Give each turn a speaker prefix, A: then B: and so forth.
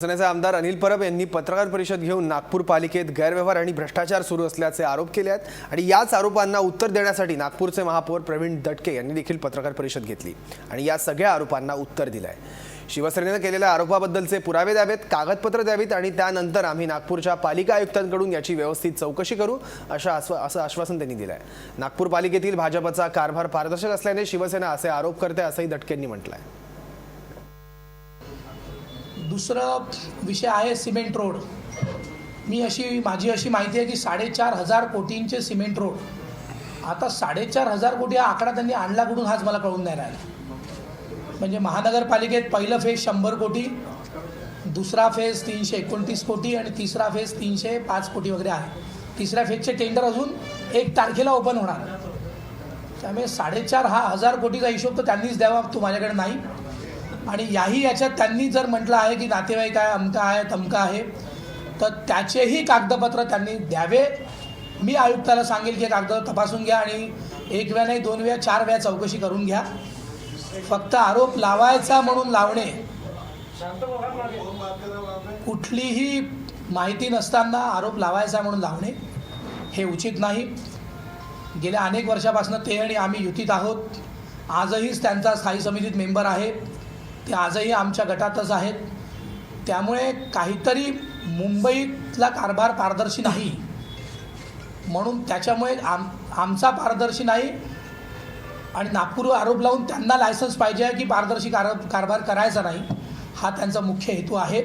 A: शिवसेनेचे आमदार अनिल परब यांनी पत्रकार परिषद घेऊन नागपूर पालिकेत गैरव्यवहार आणि भ्रष्टाचार सुरू असल्याचे आरोप केले आहेत आणि याच आरोपांना उत्तर देण्यासाठी नागपूरचे महापौर प्रवीण दटके यांनी देखील पत्रकार परिषद घेतली आणि या सगळ्या आरोपांना उत्तर दिलं आहे शिवसेनेनं केलेल्या आरोपाबद्दलचे पुरावे द्यावेत कागदपत्र द्यावीत आणि त्यानंतर आम्ही नागपूरच्या पालिका आयुक्तांकडून याची व्यवस्थित चौकशी करू अशा आश्वा असं आश्वासन त्यांनी दिलं आहे नागपूर पालिकेतील भाजपचा कारभार पारदर्शक असल्याने शिवसेना असे आरोप करते असंही दटकेंनी म्हटलं आहे
B: दुसरं विषय आहे सिमेंट रोड. मी अशी माझी अशी माहिती आहे की साडेचार हजार कोटींचे सिमेंट रोड. आता साडेचार हजार कोटी हा आकडा त्यांनी आणला कुठून हाच मला कळून नाही राहिला. म्हणजे महानगरपालिकेत पहिलं फेज शंभर कोटी दुसरा फेज तीनशे एकोणतीस कोटी आणि तिसरा फेज तीनशे पाच कोटी वगैरे आहे. तिसऱ्या फेजचे टेंडर अजून एक तारखेला ओपन होणार. त्यामुळे साडेचार हा हजार कोटीचा हिशोब तर त्यांनीच द्यावा तो माझ्याकडे नाही. आणि याही याच्यात त्यांनी जर म्हटलं आहे की नातेवाईक आहे अमका आहे तमका आहे तर त्याचेही कागदपत्र त्यांनी द्यावे. मी आयुक्ताला सांगेल की कागद तपासून घ्या आणि एक वेळा नाही दोन वेळा चार वेळा चौकशी करून घ्या. फक्त आरोप लावायचा म्हणून लावणे कुठलीही माहिती नसताना आरोप लावायचा म्हणून लावणे हे उचित नाही. गेल्या अनेक वर्षापासून ते आणि आम्ही युतीत आहोत. आजही त्यांचा स्थायी समितीत मेंबर आहे. ते आजही आमच्या गटातच आहेत. त्यामुळे काहीतरी मुंबईतला कारभार पारदर्शी नाही. म्हणून त्याच्यामुळे आम आमचा पारदर्शी नाही. आणि नागपूरवर आरोप लावून त्यांना लायसन्स पाहिजे आहे की पारदर्शी कार कारभार करायचा नाही. हा त्यांचा मुख्य हेतू आहे.